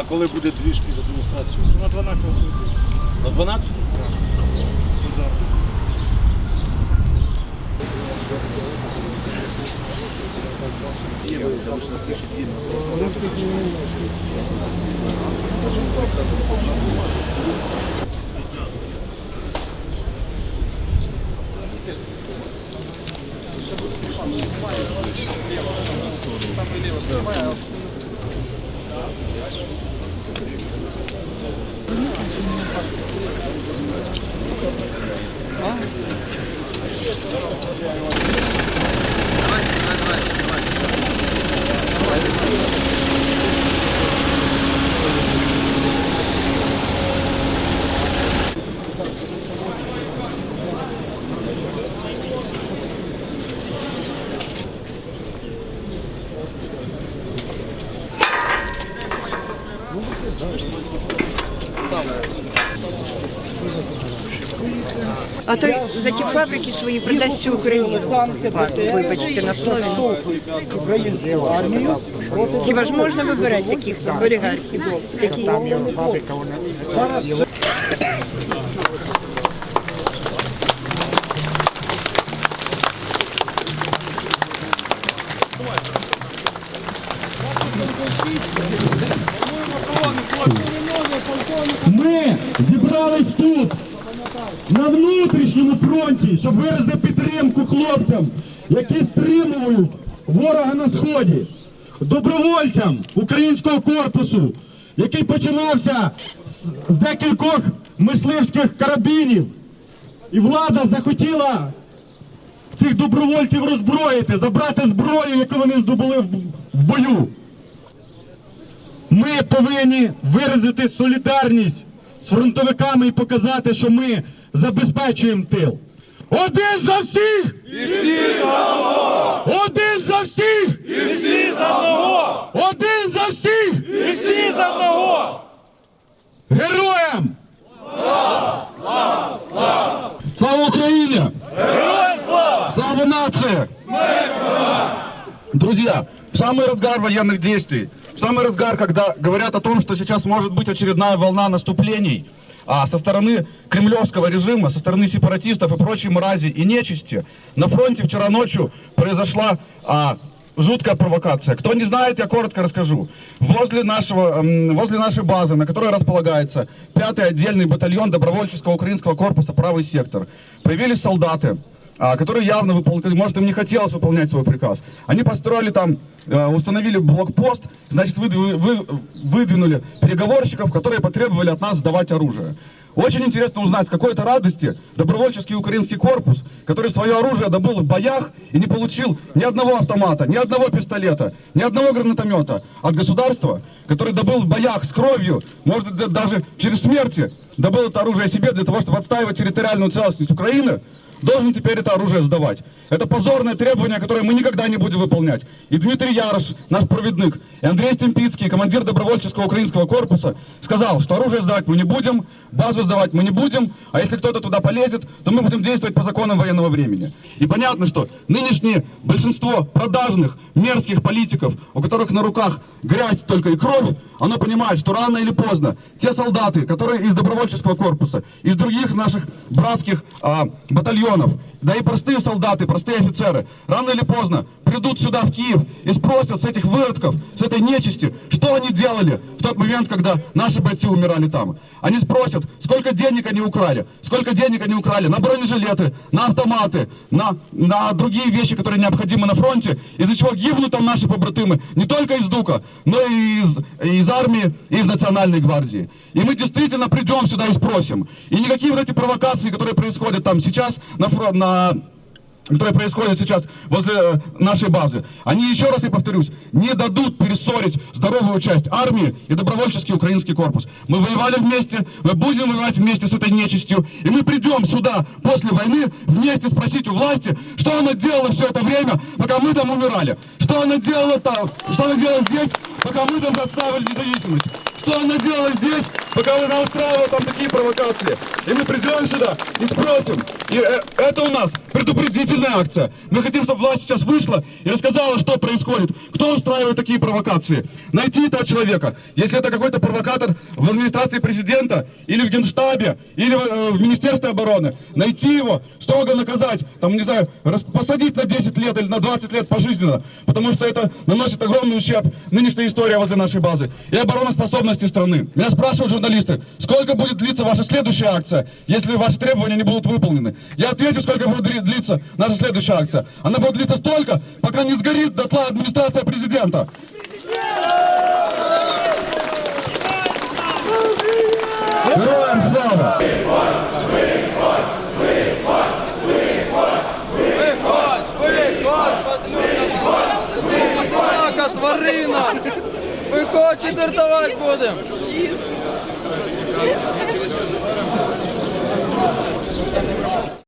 А коли буде двіж під адміністрацію? На 12 годину. На 12? Так. Потому что на следующий день нас 아. А той за ті фабрики свої продасть всю Україну. Вибачте на слові. Хіба ж можна вибирати таких олігархів? Такі Ми зібрались тут на внутрішньому фронті, щоб виразити підтримку хлопцям, які стримують ворога на сході, добровольцям українського корпусу, який починався з, декількох мисливських карабінів. І влада захотіла цих добровольців роззброїти, забрати зброю, яку вони здобули в, бою. Ми повинні виразити солідарність фронтовиками і показати, що ми забезпечуємо тил. Один за всіх! І всі за одного! Один за всіх! І всі за одного! Один за всіх! І всі за одного! Героям! Слава! Слава! Слава! Слава Україні! Героям слава! Слава нации! Друзья, в самый разгар военных действий, в самый разгар, когда говорят о том, что сейчас может быть очередная волна наступлений а, со стороны кремлевского режима, со стороны сепаратистов и прочей мрази и нечисти, на фронте вчера ночью произошла а, жуткая провокация. Кто не знает, я коротко расскажу. Возле, нашего, возле нашей базы, на которой располагается 5-й отдельный батальон добровольческого украинского корпуса «Правый сектор», появились солдаты, а, которые явно выполняли, может им не хотелось выполнять свой приказ. Они построили там, э, установили блокпост, значит выдвинули, вы- выдвинули переговорщиков, которые потребовали от нас сдавать оружие. Очень интересно узнать, с какой-то радости добровольческий украинский корпус, который свое оружие добыл в боях и не получил ни одного автомата, ни одного пистолета, ни одного гранатомета от государства, который добыл в боях с кровью, может да- даже через смерти, добыл это оружие себе для того, чтобы отстаивать территориальную целостность Украины, должен теперь это оружие сдавать. Это позорное требование, которое мы никогда не будем выполнять. И Дмитрий Ярош, наш проводник, и Андрей Стемпицкий, командир добровольческого украинского корпуса, сказал, что оружие сдавать мы не будем, базу сдавать мы не будем, а если кто-то туда полезет, то мы будем действовать по законам военного времени. И понятно, что нынешнее большинство продажных, мерзких политиков, у которых на руках грязь только и кровь, оно понимает, что рано или поздно те солдаты, которые из добровольческого корпуса, из других наших братских а, батальонов, да и простые солдаты, простые офицеры, рано или поздно придут сюда, в Киев, и спросят с этих выродков, с этой нечисти, что они делали в тот момент, когда наши бойцы умирали там. Они спросят, сколько денег они украли, сколько денег они украли на бронежилеты, на автоматы, на, на другие вещи, которые необходимы на фронте, из-за чего гибнут там наши побратимы, не только из ДУКа, но и из, из армии, и из национальной гвардии. И мы действительно придем сюда и спросим. И никакие вот эти провокации, которые происходят там сейчас на, на которые происходят сейчас возле э, нашей базы, они, еще раз я повторюсь, не дадут перессорить здоровую часть армии и добровольческий украинский корпус. Мы воевали вместе, мы будем воевать вместе с этой нечистью, и мы придем сюда после войны вместе спросить у власти, что она делала все это время, пока мы там умирали, что она делала там, что она делала здесь, пока мы там отставили независимость, что она делала здесь, пока она устраивала там такие провокации. И мы придем сюда и спросим, и э, это у нас предупредительная акция. Мы хотим, чтобы власть сейчас вышла и рассказала, что происходит, кто устраивает такие провокации. Найти этого человека. Если это какой-то провокатор в администрации президента, или в генштабе, или в, э, в Министерстве обороны, найти его, строго наказать, там, не знаю, посадить на 10 лет или на 20 лет пожизненно, потому что это наносит огромный ущерб нынешней истории возле нашей базы и обороноспособности страны. Меня спрашивают журналисты, сколько будет длиться ваша следующая акция, если ваши требования не будут выполнены. Я отвечу, сколько будет дри- длиться наша следующая акция. Она будет длиться столько, пока не сгорит дотла администрация президента. Героям слава! Тварина! Виходь, четвертувати будемо!